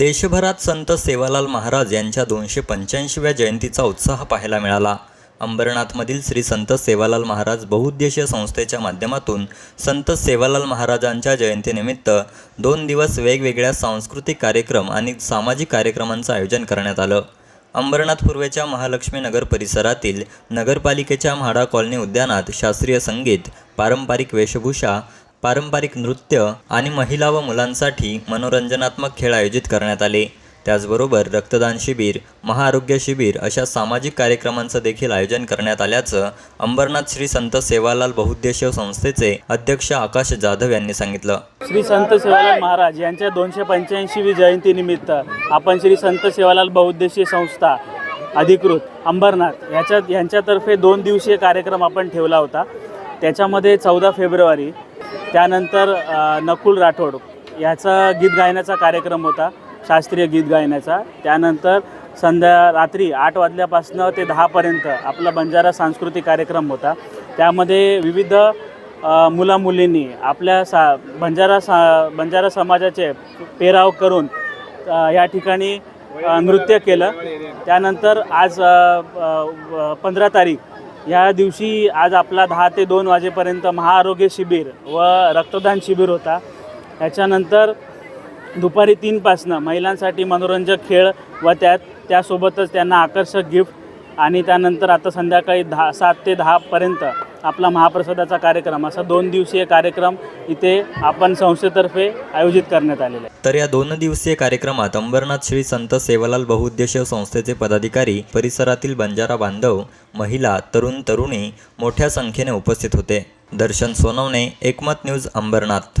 देशभरात संत सेवालाल महाराज यांच्या दोनशे पंच्याऐंशीव्या जयंतीचा उत्साह पाहायला मिळाला. अंबरनाथमधील श्री संत सेवालाल महाराज बहुउद्देशीय संस्थेच्या माध्यमातून संत सेवालाल महाराजांच्या जयंतीनिमित्त दोन दिवस वेगवेगळ्या सांस्कृतिक कार्यक्रम आणि सामाजिक कार्यक्रमांचं आयोजन करण्यात आलं. अंबरनाथ पूर्वेच्या महालक्ष्मी नगर परिसरातील नगरपालिकेच्या म्हाडा कॉलनी उद्यानात शास्त्रीय संगीत पारंपरिक वेशभूषा पारंपरिक नृत्य आणि महिला व मुलांसाठी मनोरंजनात्मक खेळ आयोजित करण्यात आले. त्याचबरोबर रक्तदान शिबिर महाआरोग्य शिबिर अशा सामाजिक कार्यक्रमांचं देखील आयोजन करण्यात आल्याचं अंबरनाथ श्री संत सेवालाल बहुउद्देशीय संस्थेचे अध्यक्ष आकाश जाधव यांनी सांगितलं. श्री संत सेवालाल महाराज यांच्या दोनशे पंच्याऐंशीवी जयंतीनिमित्त आपण श्री संत सेवालाल बहुउद्देशीय संस्था अधिकृत अंबरनाथ याच्या यांच्यातर्फे दोन दिवसीय कार्यक्रम आपण ठेवला होता. त्याच्यामध्ये चौदा फेब्रुवारी त्यानंतर नकुल राठोड ह्याचा गीत गायनाचा कार्यक्रम होता शास्त्रीय गीत गायनाचा. त्यानंतर संध्या रात्री आठ वाजल्यापासनं ते दहापर्यंत आपला बंजारा सांस्कृतिक कार्यक्रम होता. त्यामध्ये विविध मुलामुलींनी आपल्या सा बंजारा सा बंजारा समाजाचे पेराव करून या ठिकाणी नृत्य केलं. त्यानंतर आज पंधरा तारीख या दिवशी आज आपला दहा ते दोन वाजेपर्यंत महाआरोग्य शिबिर व रक्तदान शिबिर होता. त्याच्यानंतर दुपारी तीनपासनं महिलांसाठी मनोरंजक खेळ व त्यात त्यासोबतच त्यांना आकर्षक गिफ्ट आणि त्यानंतर आता संध्याकाळी दहा सात ते दहापर्यंत आपला महाप्रसादाचा कार्यक्रम असा दोन दिवसीय कार्यक्रम इथे आपण संस्थेतर्फे आयोजित करण्यात आलेला आहे. तर या दोन दिवसीय कार्यक्रमात अंबरनाथ श्री संत सेवालाल बहुउद्देशीय संस्थेचे पदाधिकारी परिसरातील बंजारा बांधव महिला तरुण तरुणी मोठ्या संख्येने उपस्थित होते. दर्शन सोनवणे एकमत न्यूज अंबरनाथ.